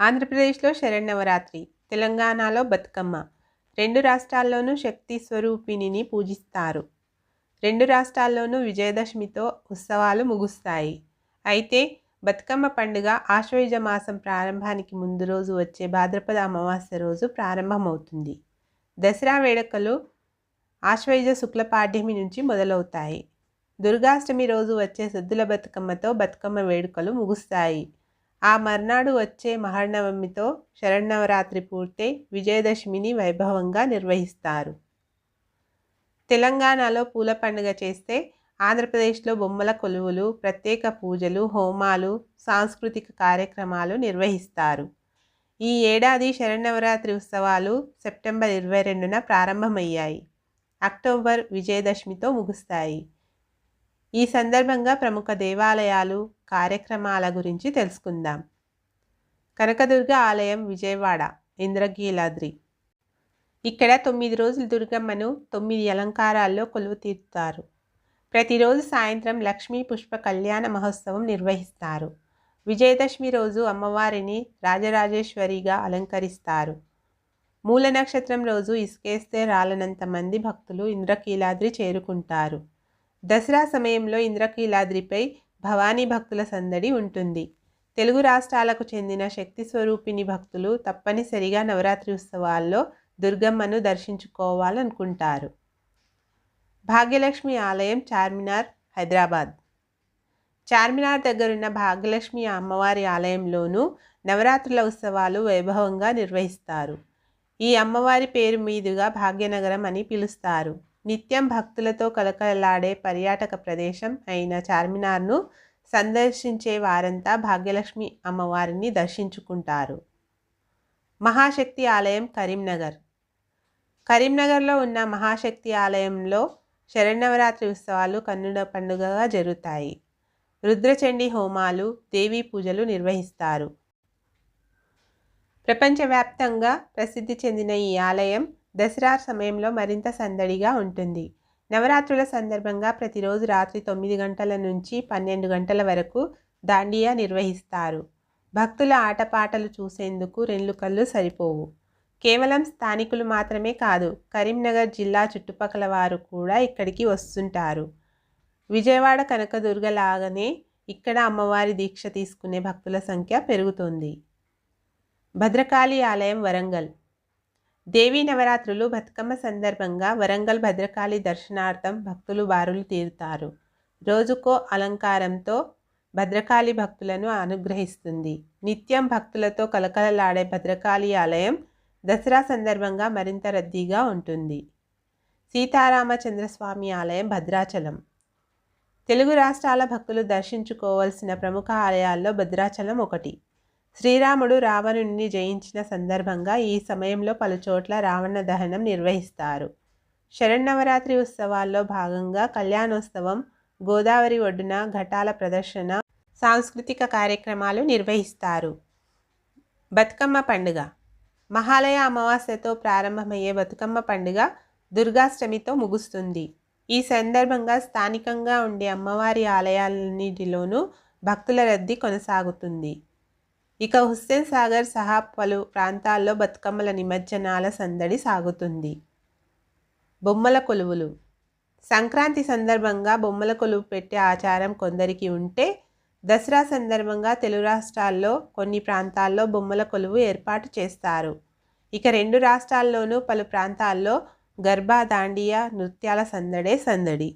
ఆంధ్రప్రదేశ్లో శరణవరాత్రి తెలంగాణలో బతుకమ్మ. రెండు రాష్ట్రాల్లోనూ శక్తి స్వరూపిణిని పూజిస్తారు. రెండు రాష్ట్రాల్లోనూ విజయదశమితో ఉత్సవాలు ముగుస్తాయి. అయితే బతుకమ్మ పండుగ ఆశ్వయుజ మాసం ప్రారంభానికి ముందు రోజు వచ్చే భాద్రపద అమావాస్య రోజు ప్రారంభమవుతుంది. దసరా వేడుకలు ఆశ్వయుజ శుక్ల పాఠ్యమి నుంచి మొదలవుతాయి. దుర్గాష్టమి రోజు వచ్చే సద్దుల బతుకమ్మతో బతుకమ్మ వేడుకలు ముగుస్తాయి. ఆ మర్నాడు వచ్చే మహానవమితో శరణ్నవరాత్రి పూర్తయి విజయదశమిని వైభవంగా నిర్వహిస్తారు. తెలంగాణలో పూల పండుగ చేస్తే ఆంధ్రప్రదేశ్లో బొమ్మల కొలువులు ప్రత్యేక పూజలు హోమాలు సాంస్కృతిక కార్యక్రమాలు నిర్వహిస్తారు. ఈ ఏడాది శరన్నవరాత్రి ఉత్సవాలు సెప్టెంబర్ ఇరవై రెండున ప్రారంభమయ్యాయి. అక్టోబర్ విజయదశమితో ముగుస్తాయి. ఈ సందర్భంగా ప్రముఖ దేవాలయాలు కార్యక్రమాల గురించి తెలుసుకుందాం. కనకదుర్గ ఆలయం విజయవాడ ఇంద్రకీలాద్రి. ఇక్కడ తొమ్మిది రోజులు దుర్గమ్మను తొమ్మిది అలంకారాల్లో కొలువు తీరుతారు. ప్రతిరోజు సాయంత్రం లక్ష్మీ పుష్ప కళ్యాణ మహోత్సవం నిర్వహిస్తారు. విజయదశమి రోజు అమ్మవారిని రాజరాజేశ్వరిగా అలంకరిస్తారు. మూల నక్షత్రం రోజు ఇసుకేస్తే రాలనంత మంది భక్తులు ఇంద్రకీలాద్రి చేరుకుంటారు. దసరా సమయంలో ఇంద్రకీలాద్రిపై భవానీ భక్తుల సందడి ఉంటుంది. తెలుగు రాష్ట్రాలకు చెందిన శక్తి స్వరూపిణి భక్తులు తప్పనిసరిగా నవరాత్రి ఉత్సవాల్లో దుర్గమ్మను దర్శించుకోవాలనుకుంటారు. భాగ్యలక్ష్మి ఆలయం చార్మినార్ హైదరాబాద్. చార్మినార్ దగ్గరున్న భాగ్యలక్ష్మి అమ్మవారి ఆలయంలోనూ నవరాత్రుల ఉత్సవాలు వైభవంగా నిర్వహిస్తారు. ఈ అమ్మవారి పేరు మీదుగా భాగ్యనగరం అని పిలుస్తారు. నిత్యం భక్తులతో కలకలలాడే పర్యాటక ప్రదేశం అయిన చార్మినార్ను సందర్శించే వారంతా భాగ్యలక్ష్మి అమ్మవారిని దర్శించుకుంటారు. మహాశక్తి ఆలయం కరీంనగర్. కరీంనగర్లో ఉన్న మహాశక్తి ఆలయంలో శరన్నవరాత్రి ఉత్సవాలు కన్నుడ పండుగగా జరుగుతాయి. రుద్రచండీ హోమాలు దేవీ పూజలు నిర్వహిస్తారు. ప్రపంచవ్యాప్తంగా ప్రసిద్ధి చెందిన ఈ ఆలయం దసరా సమయంలో మరింత సందడిగా ఉంటుంది. నవరాత్రుల సందర్భంగా ప్రతిరోజు రాత్రి తొమ్మిది గంటల నుంచి పన్నెండు గంటల వరకు దాండియా నిర్వహిస్తారు. భక్తుల ఆటపాటలు చూసేందుకు రెండు కళ్ళు సరిపోవు. కేవలం స్థానికులు మాత్రమే కాదు కరీంనగర్ జిల్లా చుట్టుపక్కల వారు కూడా ఇక్కడికి వస్తుంటారు. విజయవాడ కనకదుర్గ లాగానే ఇక్కడ అమ్మవారి దీక్ష తీసుకునే భక్తుల సంఖ్య పెరుగుతుంది. భద్రకాళి ఆలయం వరంగల్. దేవీ నవరాత్రులు బతుకమ్మ సందర్భంగా వరంగల్ భద్రకాళి దర్శనార్థం భక్తులు బారులు తీరుతారు. రోజుకో అలంకారంతో భద్రకాళి భక్తులను అనుగ్రహిస్తుంది. నిత్యం భక్తులతో కలకలలాడే భద్రకాళి ఆలయం దసరా సందర్భంగా మరింత రద్దీగా ఉంటుంది. సీతారామచంద్రస్వామి ఆలయం భద్రాచలం. తెలుగు రాష్ట్రాల భక్తులు దర్శించుకోవలసిన ప్రముఖ ఆలయాల్లో భద్రాచలం ఒకటి. శ్రీరాముడు రావణుని జయించిన సందర్భంగా ఈ సమయంలో పలుచోట్ల రావణ దహనం నిర్వహిస్తారు. శరన్నవరాత్రి ఉత్సవాల్లో భాగంగా కళ్యాణోత్సవం గోదావరి ఒడ్డున ఘటాల ప్రదర్శన సాంస్కృతిక కార్యక్రమాలు నిర్వహిస్తారు. బతుకమ్మ పండుగ. మహాలయ అమావాస్యతో ప్రారంభమయ్యే బతుకమ్మ పండుగ దుర్గాష్టమితో ముగుస్తుంది. ఈ సందర్భంగా స్థానికంగా ఉండే అమ్మవారి ఆలయాలన్నిటిలోనూ భక్తుల రద్దీ కొనసాగుతుంది. ఇక హుస్సేన్ సాగర్ సహా పలు ప్రాంతాల్లో బతుకమ్మల నిమజ్జనాల సందడి సాగుతుంది. బొమ్మల కొలువులు. సంక్రాంతి సందర్భంగా బొమ్మల కొలువు పెట్టే ఆచారం కొందరికి ఉంటే దసరా సందర్భంగా తెలుగు రాష్ట్రాల్లో కొన్ని ప్రాంతాల్లో బొమ్మల కొలువు ఏర్పాటు చేస్తారు. ఇక రెండు రాష్ట్రాల్లోనూ పలు ప్రాంతాల్లో గర్భా దాండియా నృత్యాల సందడే సందడి.